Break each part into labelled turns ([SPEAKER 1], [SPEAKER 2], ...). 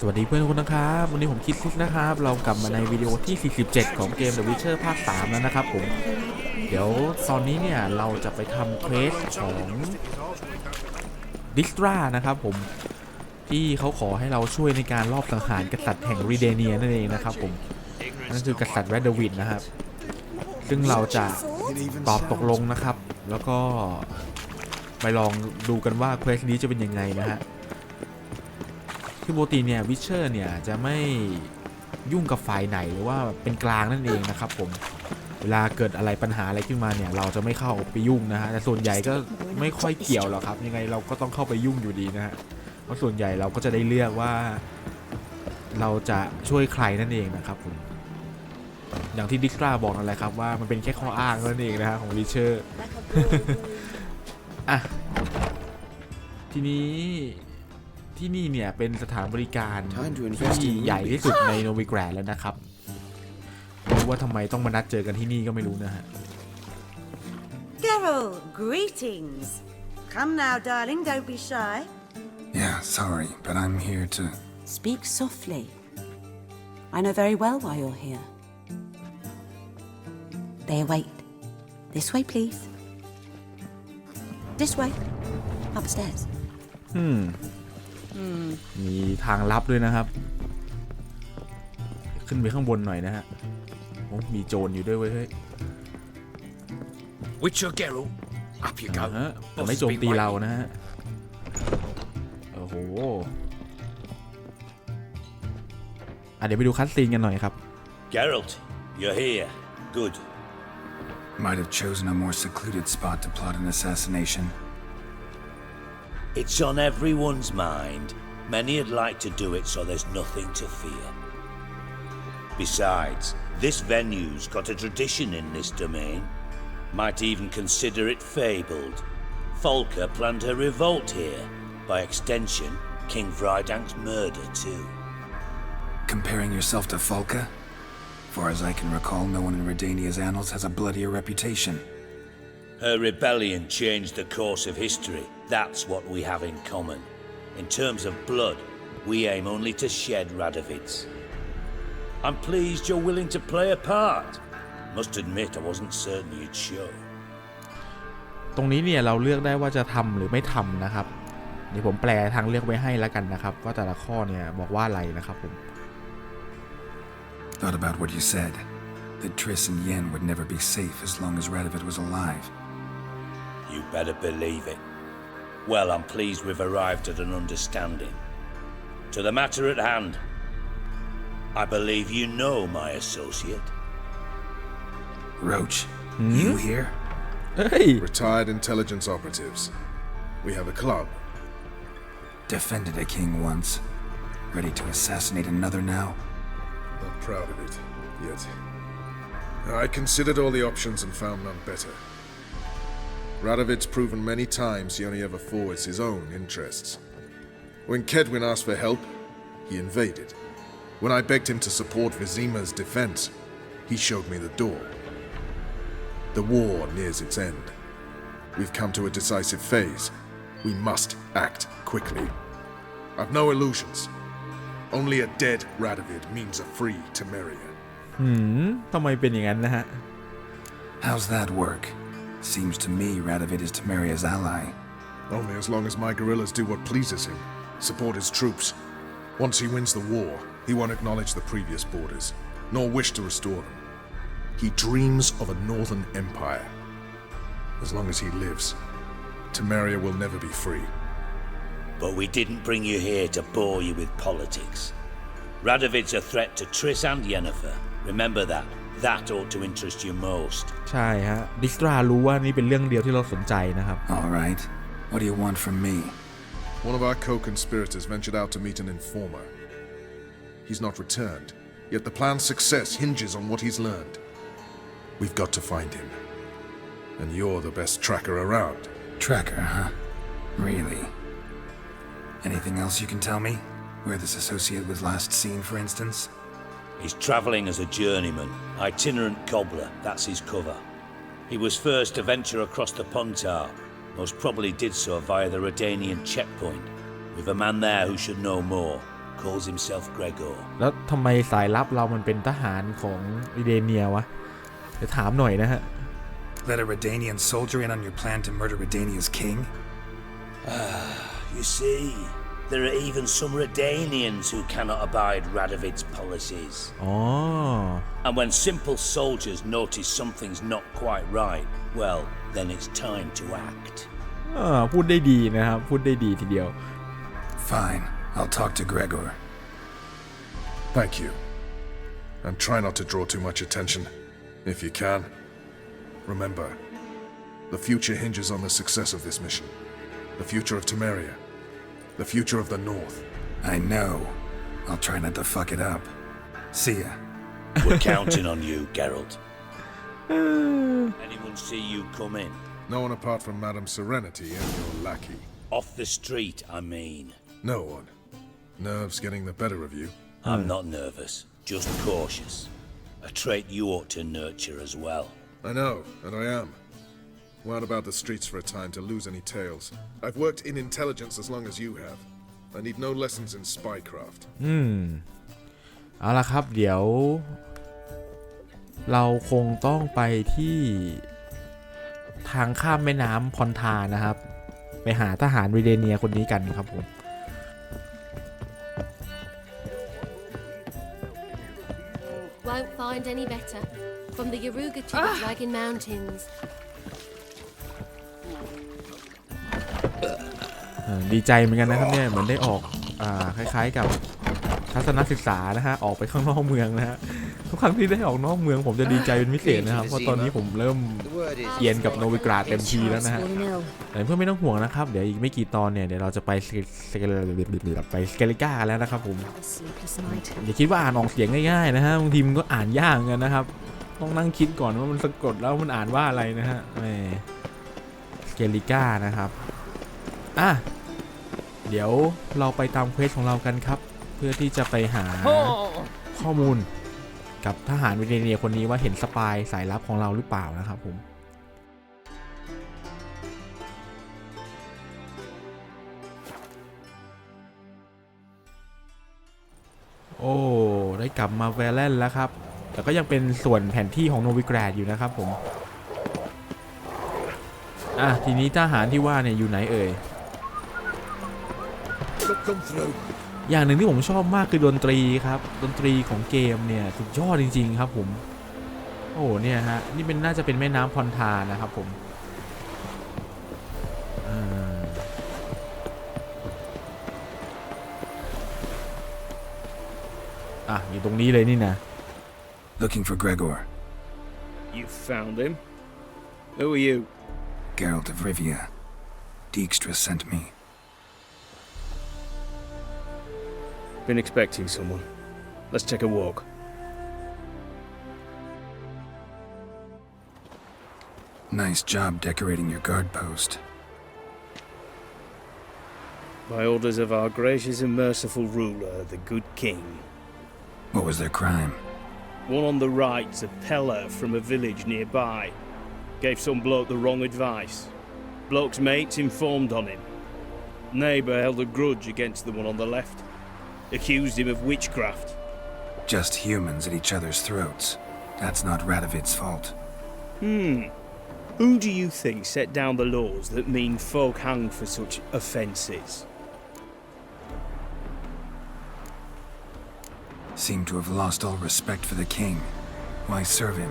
[SPEAKER 1] สวัสดีเพื่อนทุกคนนะครับ วันนี้ผมคิดคุกนะครับ เรากลับมาในวิดีโอที่ 47 ของเกม The Witcher ภาค 3 แล้วนะครับผม เดี๋ยวตอนนี้เนี่ยเราจะไปทำเควสของดิสตรานะครับผม ที่เขาขอให้เราช่วยในการลอบสังหารกษัตริย์แห่งรีเดเนียนั่นเองนะครับผม นั่นคือกษัตริย์แวดเดวินนะครับ ซึ่งเราจะตอบตกลงนะครับ แล้วก็ไปลองดูกันว่าเควสนี้จะเป็นยังไงนะฮะ คือปกติเนี่ยวิเชอร์เนี่ยจะไม่ยุ่งกับฝ่ายไหนหรือว่าเป็นกลางนั่นเองนะครับผมเวลาเกิดอะไรปัญหาอะไรขึ้นมาเนี่ย เราจะไม่เข้าไปยุ่งนะฮะแต่ส่วนใหญ่ก็ไม่ค่อยเกี่ยวหรอกครับยังไงเราก็ต้องเข้าไปยุ่งอยู่ดีนะฮะเพราะส่วนใหญ่เราก็จะได้เลือกว่า เราจะช่วยใครนั่นเองนะครับผมอย่างที่ดิสตราบอกนั่นแหละครับว่ามันเป็นแค่ข้ออ้างนั่นเองนะฮะของวิเชอร์อะทีนี้ ที่นี่เนี่ยเป็นสถานบริการ
[SPEAKER 2] Time to invest
[SPEAKER 1] ที่
[SPEAKER 2] in
[SPEAKER 1] ใหญ่
[SPEAKER 2] rubies.
[SPEAKER 1] ที่สุดในโนวิแกรนแล้วนะครับไม่รู้ว่าทำไมต้องมานัดเจอกันที่นี่ก็ไม่รู้นะฮะ
[SPEAKER 3] Geralt, greetings. Come now, darling, don't be shy.
[SPEAKER 2] Yeah, sorry, but I'm here to.
[SPEAKER 4] Speak softly. I know very well why you're here. They await. This way, please. This way. Upstairs.
[SPEAKER 1] อื มมีทางลับด้วยนะครับ ขึ้นไปข้างบนหน่อยนะฮะโอ้มีโจรอยู่ด้วยเว้ยเฮ้ย
[SPEAKER 5] Witcher Geralt, up you
[SPEAKER 1] อ่า
[SPEAKER 5] go.
[SPEAKER 1] ฮะแต่
[SPEAKER 5] Boss
[SPEAKER 1] ไม่
[SPEAKER 5] has
[SPEAKER 1] โจม
[SPEAKER 5] been
[SPEAKER 1] ตีเรา
[SPEAKER 5] waiting.
[SPEAKER 1] นะฮะ โอ้โหอะเดี๋ยวไปดูคัสซีนกันหน่อยครับ
[SPEAKER 5] Geralt, you're here. Good.
[SPEAKER 2] Might have chosen a more secluded spot to plot an assassination.
[SPEAKER 5] It's on everyone's mind. Many'd like to do it so there's nothing to fear. Besides, this venue's got a tradition in this domain. Might even consider it fabled. Folker planned her revolt here. By extension, King Vrydank's murder too.
[SPEAKER 2] Comparing yourself to Folka? Far as I can recall, no one in Redania's annals has a bloodier reputation.
[SPEAKER 5] Her rebellion changed the course of history. That's what we have in common. In terms of blood, we aim only to shed Radovids. I'm pleased you're willing to play a part. Must admit, I wasn't certain you'd show.
[SPEAKER 1] ตรงนี้เนี่ยเราเลือกได้ว่าจะทำหรือไม่ทำนะครับ เดี๋ยวผมแปลทางเลือกไว้ให้แล้วกันนะครับ ว่าแต่ละข้อเนี่ยบอกว่าอะไรนะครับผม
[SPEAKER 2] Thought about what you said. That Triss and Yen would never be safe as long as Radovid was alive.
[SPEAKER 5] You better believe it. Well, I'm pleased we've arrived at an understanding. To the matter at hand. I believe you know my associate.
[SPEAKER 2] Roach, hmm? you here?
[SPEAKER 1] Hey!
[SPEAKER 6] Retired intelligence operatives. We have a club.
[SPEAKER 2] Defended a king once. Ready to assassinate another now?
[SPEAKER 6] Not proud of it, yet. I considered all the options and found none better. Radovid's proven many times he only ever forwards his own interests. When Kedwin asked for help, he invaded. When I begged him to support Vizima's defense, he showed me the door. The war nears its end. We've come to a decisive phase. We must act quickly. I've no illusions. Only a dead Radovid means a free Temeria.
[SPEAKER 1] หืมทำไมเป็นอย่างนั้นนะฮะ
[SPEAKER 2] How's that work? Seems to me Radovid is Temeria's ally.
[SPEAKER 6] Only as long as my guerrillas do what pleases him, support his troops. Once he wins the war, he won't acknowledge the previous borders, nor wish to restore them. He dreams of a northern empire. As long as he lives, Temeria will never be free.
[SPEAKER 5] But we didn't bring you here to bore you with politics. Radovid's a threat to Triss and Yennefer. Remember that That ought to interest you most.
[SPEAKER 1] ใช่ฮะ ดิสตรารู้ว่านี่เป็นเรื่องเดียวที่เราสนใจนะครับ
[SPEAKER 2] All right. What do you want from me?
[SPEAKER 6] One of our co-conspirators ventured out to meet an informer. He's not returned, yet the plan's success hinges on what he's learned. We've got to find him. And you're the best tracker around.
[SPEAKER 2] Tracker, huh? Really? Anything else you can tell me? Where this associate was last seen, for instance?
[SPEAKER 5] He's travelling as a journeyman, itinerant cobbler, that's his cover. He was first to venture across the Pontar, most probably did so via the Redanian checkpoint, with a man there who should know more. calls himself Gregor.
[SPEAKER 1] แล้วทำไมสายลับเรามันเป็นทหารของอิเดเนียวะเดี๋ยวถามหน่อยนะฮะ
[SPEAKER 2] Let a Redanian soldier in on your plan to murder Redania's king?
[SPEAKER 5] You see, there are even some Redanians who cannot abide Radovid's policies.
[SPEAKER 1] อ๋อ
[SPEAKER 5] And when simple soldiers notice something's not quite right, well, then it's time to act.
[SPEAKER 1] อ่าพูดได้ดีนะครับ พูดได้ดีทีเดียว
[SPEAKER 2] Fine, I'll talk to Gregor.
[SPEAKER 6] Thank you. And try not to draw too much attention, if you can. Remember, the future hinges on the success of this mission. The future of Temeria. The future of the North.
[SPEAKER 2] I know. I'll try not to fuck it up. See ya.
[SPEAKER 5] We're counting on you, Geralt. Anyone see you come in?
[SPEAKER 6] No one apart from Madame Serenity and your lackey.
[SPEAKER 5] Off the street, I mean.
[SPEAKER 6] No one. Nerves getting the better of you.
[SPEAKER 5] I'm not nervous, just cautious. A trait you ought to nurture as well.
[SPEAKER 6] I know, and I am. Well about the streets for a time to lose any tales. I've worked in intelligence as long as you have. I need no lessons in spycraft.
[SPEAKER 1] อืม เอาละครับ เดี๋ยว เราคงต้องไปที่ทางข้ามแม่น้ำพอนทานะครับ ไปหาทหารวิเดเนียคนนี้กันครับผม
[SPEAKER 7] Won't find any better. From the Yaruga to the Dragon Mountains.
[SPEAKER 1] ดีใจเหมือนกันนะครับเนี่ยเหมือนได้ออกอ่าคล้ายๆกับทัศนศึกษานะฮะออกไปข้างนอกเมืองนะฮะทุกครั้งที่ได้ออกนอกเมืองผมจะดีใจเป็นพิเศษนะครับเพราะตอนนี้ผมเริ่มเอียนกับโนวิกราเต็มทีแล้วนะฮะแต่เพื่อนไม่ต้องห่วงนะครับเดี๋ยวอีกไม่กี่ตอนเนี่ยเดี๋ยวเราจะไปสเกสเกลไปสเกลิก้ากันแล้วนะครับผม
[SPEAKER 7] sleepless night.
[SPEAKER 1] อย่าคิดว่าอ่านออกเสียงง่ายๆนะฮะบางทีมันก็อ่านยากเหมือนกันนะครับ ต้องนั่งคิดก่อนว่ามันสะกดแล้วมันอ่านว่าอะไรนะฮะแหมสเกลิก้านะครับอะ เดี๋ยวเราไปตามเควสของเรากันครับ เพื่อที่จะไปหาข้อมูลกับทหารวิเดเนียคนนี้ว่าเห็นสปายสายลับของเราหรือเปล่านะครับผมโอ้ได้กลับมาแวลเลนแล้วครับ แต่ก็ยังเป็นส่วนแผนที่ของโนวิกราดอยู่นะครับผม อะ ทีนี้ทหารที่ว่าเนี่ยอยู่ไหนเอ่ย อย่างหนึ่งที่ผมชอบมากคือดนตรีครับ ดนตรีของเกมเนี่ยสุดยอดจริง ๆ ครับผม โอ้เนี่ยฮะนี่เป็นน่าจะเป็นแม่น้ำพอนทานะครับผมอืมอะอยู่ตรงนี้เลยนี่นะ
[SPEAKER 2] Looking for Gregor.
[SPEAKER 8] You found him? Who are you?
[SPEAKER 2] Geralt of Rivia. Dijkstra sent me.
[SPEAKER 8] Been expecting someone. Let's take a walk.
[SPEAKER 2] Nice job decorating your guard post.
[SPEAKER 8] By orders of our gracious and merciful ruler, the good king.
[SPEAKER 2] What was their crime?
[SPEAKER 8] One on the right's a peller from a village nearby. Gave some bloke the wrong advice. Bloke's mates informed on him. Neighbour held a grudge against the one on the left. Accused him of witchcraft.
[SPEAKER 2] Just humans at each other's throats. That's not Radovid's fault.
[SPEAKER 8] Hmm. Who do you think set down the laws that mean folk hanged for such offences?
[SPEAKER 2] Seem to have lost all respect for the king. Why serve him?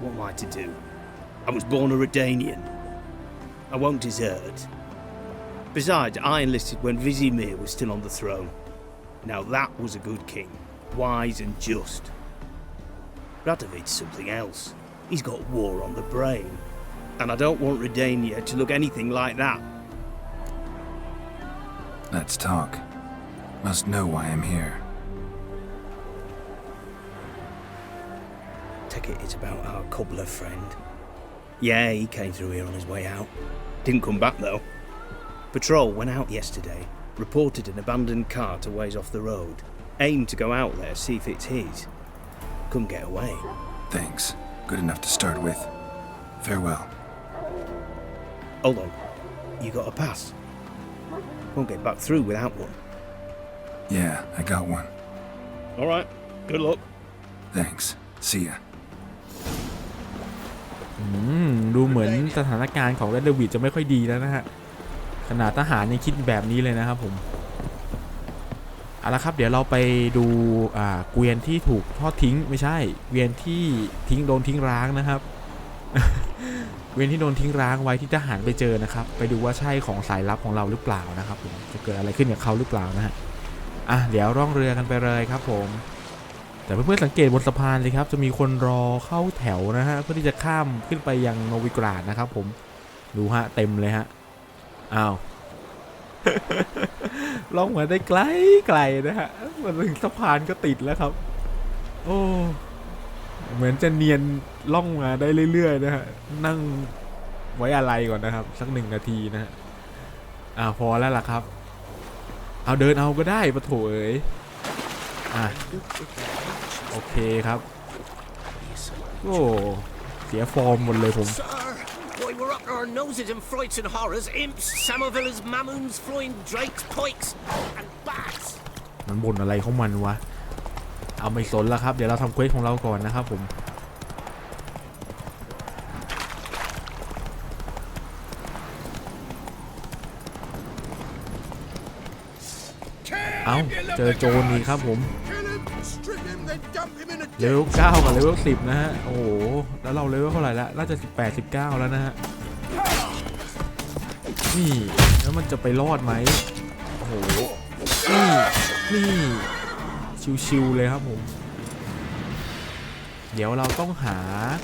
[SPEAKER 8] What am I to do? I was born a Redanian. I won't desert. Besides, I enlisted when Vizimir was still on the throne. Now that was a good king, wise and just. Radovid's something else. He's got war on the brain. And I don't want Redania to look anything like that.
[SPEAKER 2] Let's talk. Must know why I'm here.
[SPEAKER 8] Take it it's about our cobbler friend. Yeah, he came through here on his way out. Didn't come back though. Patrol went out yesterday, reported an abandoned cart a ways off the road. Aimed to go out there, see if it's his. Couldn't get away.
[SPEAKER 2] Thanks. Good enough to start with. Farewell.
[SPEAKER 8] Hold on. You got a pass? Won't get back through without one.
[SPEAKER 2] Yeah, I got one.
[SPEAKER 8] All right. Good luck.
[SPEAKER 2] Thanks. See ya.
[SPEAKER 1] อืม ดูเหมือนสถานการณ์ของเรดเดวิดจะไม่ค่อยดีแล้วนะฮะ ขนาดทหารยังคิดแบบนี้เลยนะครับผมเอาละครับเดี๋ยวเราไปดูอ่าเกวียนที่ถูกทอดทิ้งไม่ใช่เกวียนที่ทิ้งโดนทิ้งร้างนะครับ เกวียนที่โดนทิ้งร้างไว้ที่ทหารไปเจอนะครับ ไปดูว่าใช่ของสายลับของเราหรือเปล่านะครับผมจะเกิดอะไรขึ้นกับเขาหรือเปล่านะฮะอะเดี๋ยวร่องเรือกันไปเลยครับผม แต่เพื่อนๆสังเกตบนสะพานเลยครับ จะมีคนรอเข้าแถวนะฮะเพื่อที่จะข้ามขึ้นไปยังโนวิกราดนะครับ ผมดูฮะเต็มเลยฮะ อ้าวล่องมาได้ไกลไกลๆนะฮะมาถึงสะพานก็ติดแล้วครับ โอ้เหมือนจะเนียนล่องมาได้เรื่อยๆนะฮะนั่งไว้อะไรก่อนนะครับ สักหนึ่งนาทีนะฮะอ่าพอแล้วล่ะครับ เอาเดินเอาก็ได้ปะโถเอ๋ยอะโอเคครับ โอ้เสียฟอร์มหมดเลยผม
[SPEAKER 9] Sir, why we're up to our noses in frights and horrors, imps, Samovillas, mamoons, flying drakes, pikes, and bats.
[SPEAKER 1] มันบ่นอะไรของมันวะ เอาไม่สนแล้วครับ เดี๋ยวเราทำเควสของเราก่อนนะครับผม เอาเจอโจรนี่ครับผม เลเวล9กับเลเวล10นะฮะ โอ้โห แล้วเราเลเวลเท่าไหร่แล้วน่าจะ18 19แล้วนะฮะ นี่ แล้วมันจะไปรอดไหมโอ้โห นี่ นี่ ชิวๆเลยครับผม เดี๋ยวเราต้องหา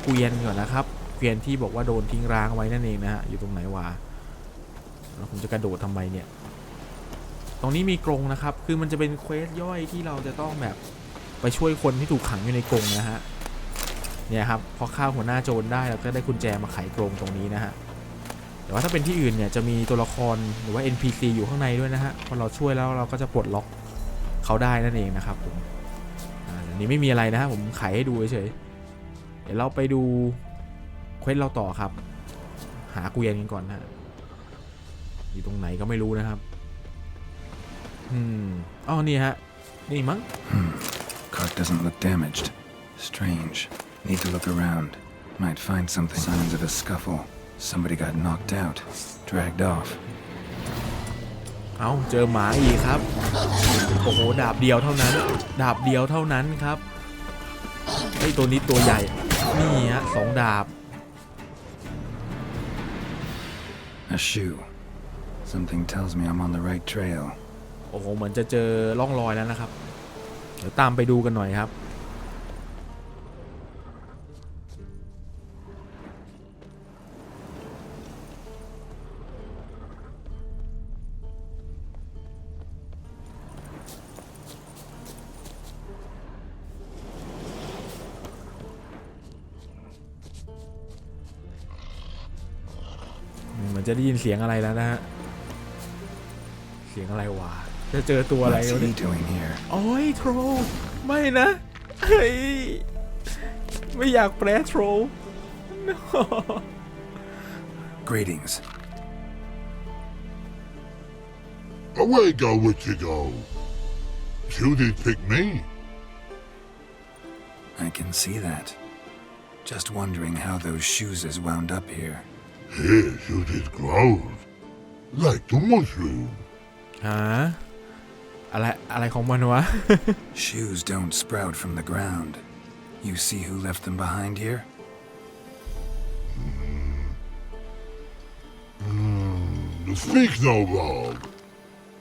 [SPEAKER 1] เกวียนก่อนนะครับ เกวียนที่บอกว่าโดนทิ้งร้างไว้นั่นเองนะฮะ อยู่ตรงไหนวะแล้วผมจะกระโดดทำไมเนี่ย ตรงนี้มีกรงนะครับ คือมันจะเป็นเควสย่อยที่เราจะต้องแบบ ไปช่วยคนที่ถูกขังอยู่ในกรงนะฮะเนี่ยครับพอฆ่าหัวหน้าโจรได้เราก็ได้กุญแจมาไขกรงตรงนี้นะฮะแต่ว่าถ้าเป็นที่อื่นเนี่ยจะมีตัวละครหรือว่า NPC อยู่ข้างในด้วยนะฮะพอเราช่วยแล้วเราก็จะปลดล็อกเขาได้นั่นเองนะครับผมอันนี้ไม่มีอะไรนะฮะผมไขให้ดูเฉยเดี๋ยวเราไปดูเควสเราต่อครับ หาเกวียนกันก่อนนะฮะอยู่ตรงไหนก็ไม่รู้นะครับ อืมอ๋อนี่ฮะ นี่มั้ง
[SPEAKER 2] Cart doesn't look damaged. Strange. Need to look around. Might find something. Signs of a scuffle. Somebody got knocked out. Dragged off.
[SPEAKER 1] เอาเจอหมาอีกครับ โอ้โห ดาบเดียวเท่านั้น ดาบเดียวเท่านั้นครับไอ้ยตัวนี้ตัวใหญ่ นี่ฮะสองดาบ
[SPEAKER 2] A shoe. Something tells me I'm on the right trail.
[SPEAKER 1] โอ้โห เหมือนจะเจอร่องรอยแล้วนะครับเดี๋ยวตามไปดูกันหน่อยครับ เหมือนจะได้ยินเสียงอะไรแล้วนะฮะ เสียงอะไรวะ จะเจอตัวอะไร
[SPEAKER 2] What's
[SPEAKER 1] วะ
[SPEAKER 2] he
[SPEAKER 1] เนี่ย
[SPEAKER 2] doing here?
[SPEAKER 1] โอ้ยโทรไม่นะเฮ้ยไม่อยากแปลโทร No
[SPEAKER 2] Greetings.
[SPEAKER 10] Away go, witchy go. You did pick me.
[SPEAKER 2] I can see that. Just wondering how those shoes is wound up here.
[SPEAKER 10] Here you did grows. Like the mushroom.
[SPEAKER 1] ฮะ อะไรอะไรของมันวะ
[SPEAKER 2] Shoes don't sprout from the ground. You see who left them behind here?
[SPEAKER 10] Speak no wrong.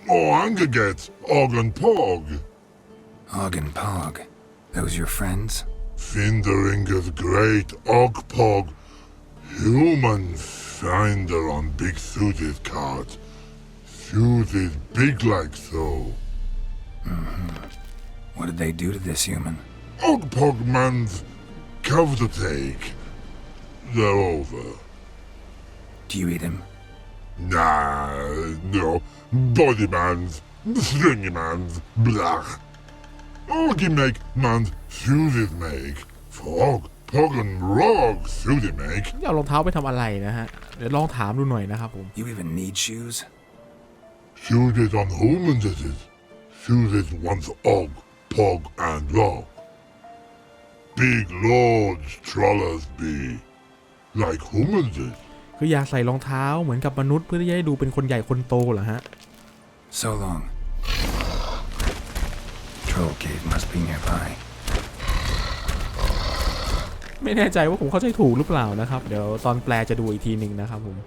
[SPEAKER 10] Oh, anger gets Og and Pog.
[SPEAKER 2] Og and Pog. Those your friends?
[SPEAKER 10] Finderinger's great Og Pog. Human finder on big suited cart. Suited big like so.
[SPEAKER 2] What did they do to this human?
[SPEAKER 10] Og Pog man's cover to take. They're over.
[SPEAKER 2] Do you eat him?
[SPEAKER 10] Nah, no. Body man's, stringy man's, blah. Orgy make man's suited make. Frog, pog and rog suited make.
[SPEAKER 1] จะเอารองเท้าไปทำอะไรนะฮะ เดี๋ยวลองถามดูหน่อยนะครับผม
[SPEAKER 2] You even need shoes?
[SPEAKER 10] Suited on human did it. Chooses one's Og, Pog, and Law. Big lords trollers be, like humans is.
[SPEAKER 1] คืออยากใส่รองเท้าเหมือนกับมนุษย์เพื่อที่จะให้ดูเป็นคนใหญ่คนโตเหรอฮะ
[SPEAKER 2] So long. Troll cave must be nearby.
[SPEAKER 1] ไม่แน่ใจว่าผมเข้าใจถูกหรือเปล่านะครับ เดี๋ยวตอนแปลจะดูอีกทีหนึ่งนะครับผม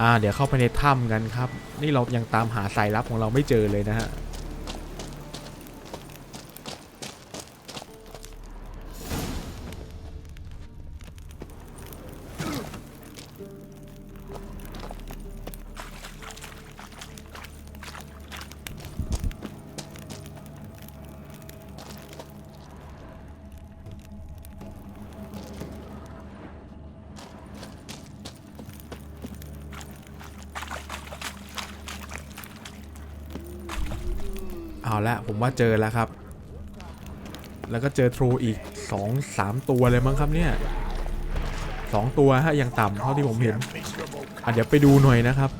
[SPEAKER 1] อ่าเดี๋ยวเข้าไปในถ้ำกันครับ นี่เรายังตามหาสายลับของเราไม่เจอเลยนะฮะ เอาละผมว่าเจอแล้วครับ แล้วก็เจอทรูอีก 2 3 ตัวเลยมั้งครับเนี่ยสองตัวฮะยังต่ำเท่าที่ผมเห็นอะเดี๋ยวไปดูหน่อยนะครับ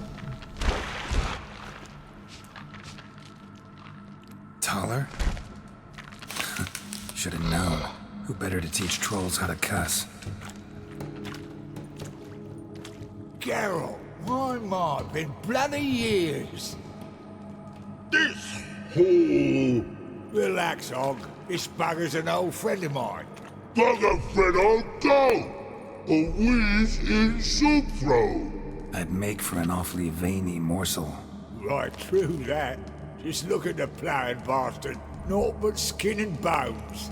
[SPEAKER 2] Taller? Should have known. Who better to teach trolls how to cuss?
[SPEAKER 11] Geralt, my my, been bloody years.
[SPEAKER 10] This
[SPEAKER 11] Relax, Og. This bugger's an old friend of mine.
[SPEAKER 10] bugger friend I'll go. A wheeze in soup throw.
[SPEAKER 2] I'd make for an awfully veiny morsel.
[SPEAKER 11] Right, true that. Just look at the ploughing bastard. Naught but skin and bones.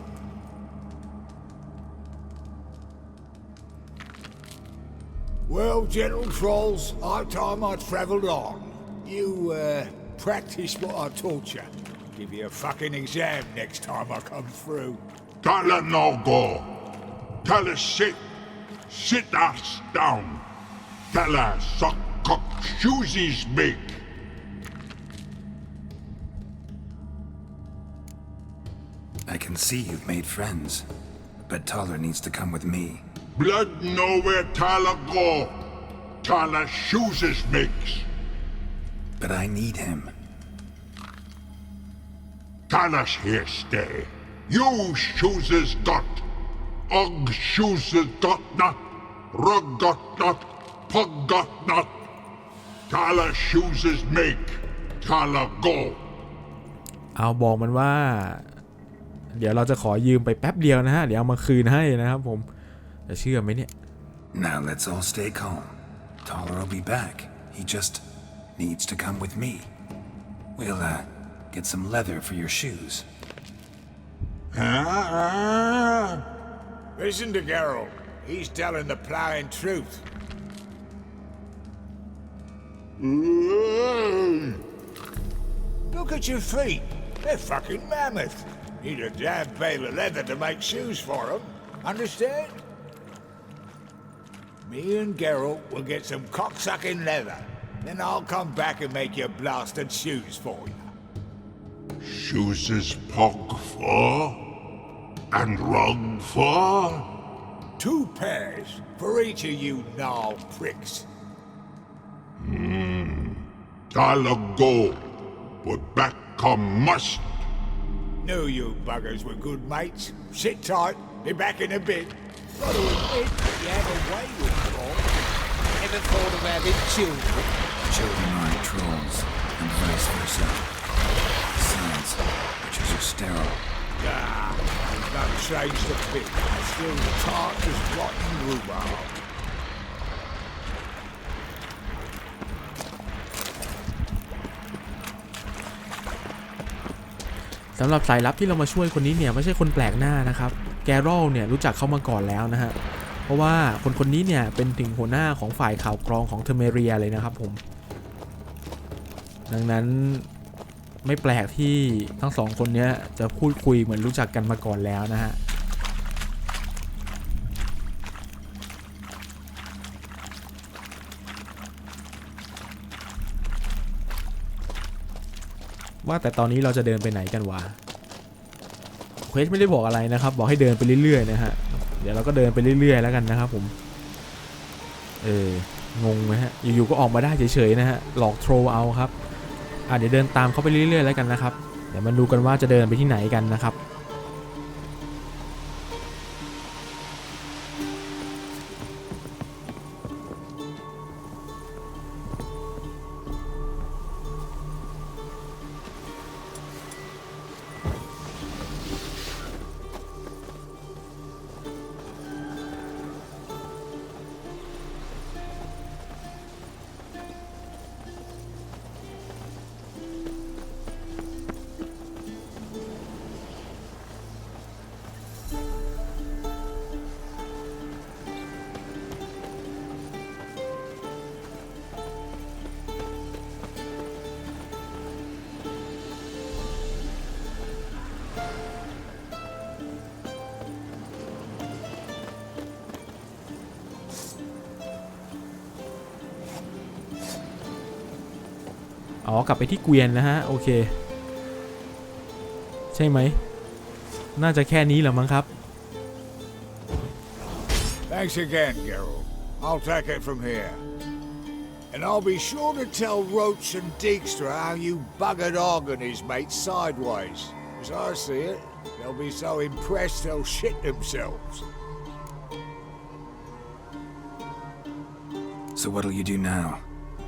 [SPEAKER 11] Well, gentle trolls, our time I travelled on. You, uh, practice what I taught you. Give you a fucking exam next time I come through.
[SPEAKER 10] Tala no go. Tala sit. Sit us down. Tala suck cock shoesies big.
[SPEAKER 2] I can see you've made friends, but Taller needs to come with me.
[SPEAKER 10] Blood nowhere Tala go. Tala shoesies makes
[SPEAKER 2] But I need him.
[SPEAKER 10] Tala's here stay. You shoeses got. Og shoeses got not. Rug got not. Pug got not. Tala shoeses make. Tala go.
[SPEAKER 1] เอาบอกมันว่า เดี๋ยวเราจะขอยืมไปแป๊บเดียวนะฮะ เดี๋ยวเอามาคืนให้นะครับผมจะเชื่อไหมเนี่ย
[SPEAKER 2] Now let's all stay calm. Taller will be back. He just needs to come with me. We'll, uh, get some leather for your shoes.
[SPEAKER 11] Listen to Geralt. He's telling the ploughing truth. Look at your feet. They're fucking mammoth. Need a damn bale of leather to make shoes for them. Understand? Me and Geralt will get some cocksucking leather. Then I'll come back and make your blasted shoes for you.
[SPEAKER 10] Shoes is pog for. And rug for.
[SPEAKER 11] Two pairs for each of you gnarl pricks. Hmm.
[SPEAKER 10] Tala go. But back come must.
[SPEAKER 11] Knew you buggers were good mates. Sit tight. Be back in a bit. Got to admit, you have a way with Troll. Ever thought of having children?
[SPEAKER 2] Children aren't trolls, and vice versa. Besides, witches are sterile.
[SPEAKER 11] Ah, it's not changed a bit. Still tart as rotten rhubarb.
[SPEAKER 1] สำหรับสายลับที่เรามาช่วยคนนี้เนี่ยไม่ใช่คนแปลกหน้านะครับ แกรอลเนี่ยรู้จักเขามาก่อนแล้วนะฮะ เพราะว่าคนคนนี้เนี่ยเป็นถึงหัวหน้าของฝ่ายข่าวกรองของเทเมเรียเลยนะครับผม ดังนั้นไม่แปลกที่ทั้งสองคนนี้จะพูดคุยเหมือนรู้จักกันมาก่อนแล้วนะฮะว่าแต่ตอนนี้เราจะเดินไปไหนกันวะเควสไม่ได้บอกอะไรนะครับ บอกให้เดินไปเรื่อยๆนะฮะ เดี๋ยวเราก็เดินไปเรื่อยๆแล้วกันนะครับผม เอองงไหมฮะ อยู่ๆก็ออกมาได้เฉยๆนะฮะ หลอกโทรเอาครับ อะเดี๋ยวเดินตามเขาไปเรื่อยๆแล้วกันนะครับ เดี๋ยวมาดูกันว่าจะเดินไปที่ไหนกันนะครับ อ๋อกลับไปที่เกวียนนะฮะ โอเค ใช่ไหม น่าจะแค่นี้แหละมั้งครับ
[SPEAKER 11] Thanks again, Geralt. I'll take it from here. And I'll be sure to tell Roach and Dijkstra how you buggered Og and his mates sideways. As I see it, they'll be so impressed they'll shit themselves.
[SPEAKER 2] So what'll you do now?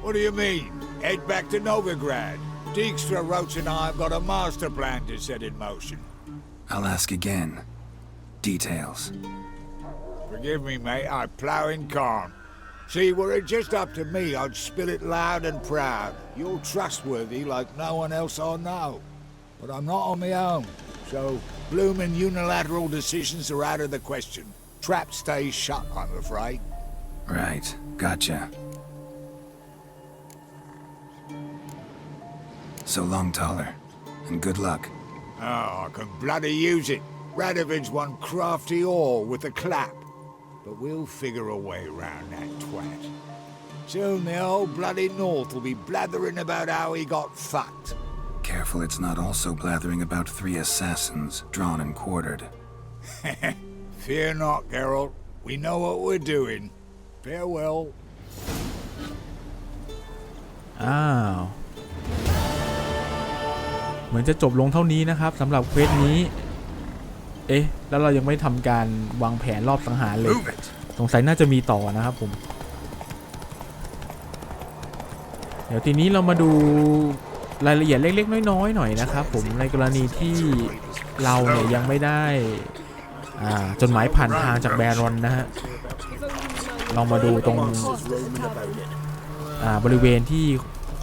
[SPEAKER 11] What do you mean? Head back to Novigrad. Dijkstra, Roach and I have got a master plan to set in motion.
[SPEAKER 2] I'll ask again. Details.
[SPEAKER 11] Forgive me, mate, I plough in calm. See, were it just up to me, I'd spill it loud and proud. You're trustworthy like no one else I know. But I'm not on my own, so bloomin' unilateral decisions are out of the question. Trap stays shut, I'm afraid.
[SPEAKER 2] Right. Gotcha. So long, Toller, and good luck.
[SPEAKER 11] Oh, I can bloody use it. Radovin's one crafty all with a clap. But we'll figure a way round that twat. Soon the old bloody North will be blathering about how he got fucked.
[SPEAKER 2] Careful it's not also blathering about three assassins, drawn and quartered.
[SPEAKER 11] Fear not, Geralt. We know what we're doing. Farewell.
[SPEAKER 1] Oh. เหมือนจะจบลงเท่านี้นะครับสำหรับเควสนี้ เอ๊ะ แล้วเรายังไม่ทำการวางแผนรอบสังหารเลย
[SPEAKER 2] Move it!
[SPEAKER 1] สงสัยน่าจะมีต่อนะครับผม เดี๋ยวทีนี้เรามาดูรายละเอียดเล็ก ๆ น้อย ๆ หน่อยนะครับผมในกรณีที่เราเนี่ยยังไม่ได้อ่าจดหมายผ่านทางจากแบรอนนะฮะลองมาดูตรงอ่าบริเวณที่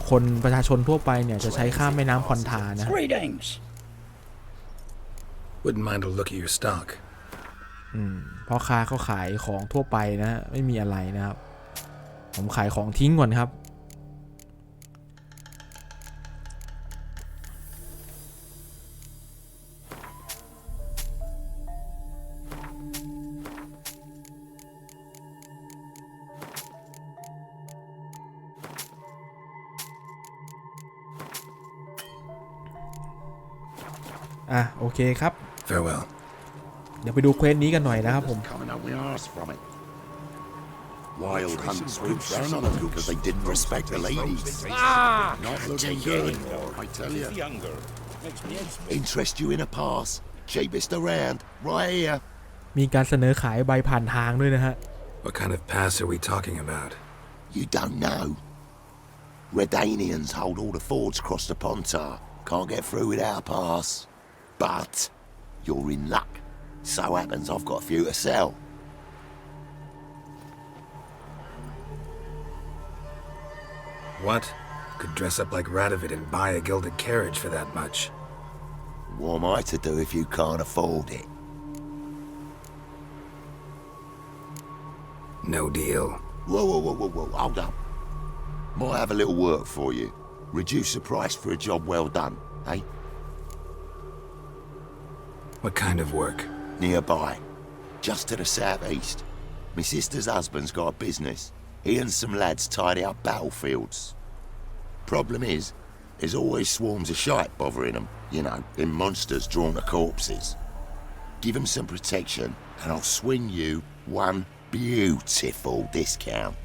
[SPEAKER 1] คนประชาชนทั่วไปเนี่ยจะใช้ข้ามแม่น้ำคอนทานะฮะ
[SPEAKER 9] Greetings.
[SPEAKER 2] Wouldn't mind a look at your stock.
[SPEAKER 1] อืมพ่อค้าเขาขายของทั่วไปนะฮะไม่มีอะไรนะครับ ผมขายของทิ้งก่อนครับ เคครับ
[SPEAKER 2] Farewell.
[SPEAKER 1] เดี๋ยวไปดูเควสนี้กันหน่อยนะครับผม
[SPEAKER 12] coming out my arse from it. Wild hunts could turn on them because they didn't respect the ladies.
[SPEAKER 9] Ah!
[SPEAKER 12] Not looking good anymore, I tell you.
[SPEAKER 9] Younger. Makes me
[SPEAKER 12] Interest you in a pass? Cheapest around, right here.
[SPEAKER 1] มีการเสนอขายใบผ่านทางด้วยนะฮะ
[SPEAKER 2] What kind of pass are we talking about?
[SPEAKER 12] You don't know. Redanians hold all the fords across the Pontar. Can't get through without a pass. But you're in luck. So happens I've got a few to sell.
[SPEAKER 2] What? Could dress up like Radovid and buy a gilded carriage for that much.
[SPEAKER 12] What am I to do if you can't afford it?
[SPEAKER 2] No deal.
[SPEAKER 12] Whoa, whoa, whoa, whoa, whoa, hold up. Might have a little work for you. Reduce the price for a job well done, eh?
[SPEAKER 2] What kind of work?
[SPEAKER 12] Nearby. Just to the southeast. My sister's husband's got a business. He and some lads tidy up battlefields. Problem is, there's always swarms of shite bothering them. You know, them monsters drawn to corpses. Give 'em some protection, and I'll swing you one beautiful discount.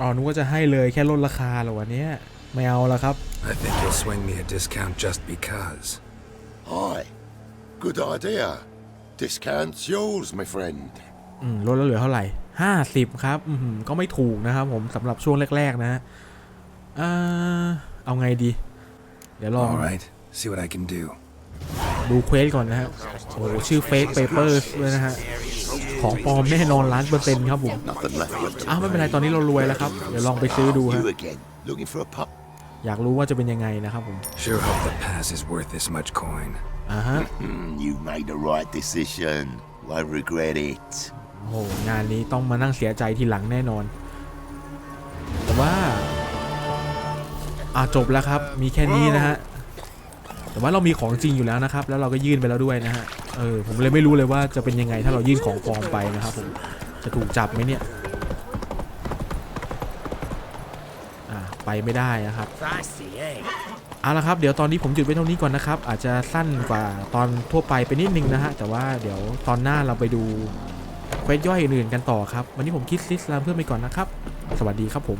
[SPEAKER 1] อ๋อนึกว่าจะให้เลยแค่ลดราคาเหรอวันเนี้ย ไม่เอาแล้วครับ
[SPEAKER 2] I think you'll swing me a discount just because.
[SPEAKER 12] Aye. Good idea. Discount's yours, my friend.
[SPEAKER 1] อืมลดแล้วเหลือเท่าไหร่ห้าสิบครับ อืมก็ไม่ถูกนะครับผมสำหรับช่วงแรก ๆ นะฮะเอ่อเอาไงดี เดี๋ยวลอง
[SPEAKER 2] All right, see what I can do.
[SPEAKER 1] ดูเควสก่อนนะฮะโอ้โหชื่อเฟกเปเปอร์ด้วยนะฮะ ของปลอมแน่นอนล้านเปอร์เซ็นต์ครับผม
[SPEAKER 12] Nothing left but to
[SPEAKER 1] อ้าวไม่เป็นไรตอนนี้เรารวยแล้วครับ เดี๋ยวลองไปซื้อดูฮะ
[SPEAKER 12] you again. Looking for a pup?
[SPEAKER 1] อยากรู้ว่าจะเป็นยังไงนะครับผม
[SPEAKER 2] Sure hope the pass is worth this much coin.
[SPEAKER 1] อ่าฮะ
[SPEAKER 12] Hmm, you made the right decision. Won't regret it.
[SPEAKER 1] โอ้โหงานนี้ต้องมานั่งเสียใจทีหลังแน่นอน แต่ว่าอ่าจบแล้วครับ มีแค่นี้นะฮะ แต่ว่าเรามีของจริงอยู่แล้วนะครับ แล้วเราก็ยื่นไปแล้วด้วยนะฮะ เออ ผมเลยไม่รู้เลยว่าจะเป็นยังไงถ้าเรายื่นของปลอมไปนะครับผม จะถูกจับไหมเนี่ย อ่า ไปไม่ได้นะครับ
[SPEAKER 9] Feisty, eh?
[SPEAKER 1] เอาละครับเดี๋ยวตอนนี้ผมหยุดไว้เท่านี้ก่อนนะครับ อาจจะสั้นกว่าตอนทั่วไปไปนิดนึงนะฮะแต่ว่าเดี๋ยวตอนหน้าเราไปดูเควสย่อยอื่นๆกันต่อครับ วันนี้ผมคิดซิสลามเพื่อนไปก่อนนะครับ สวัสดีครับผม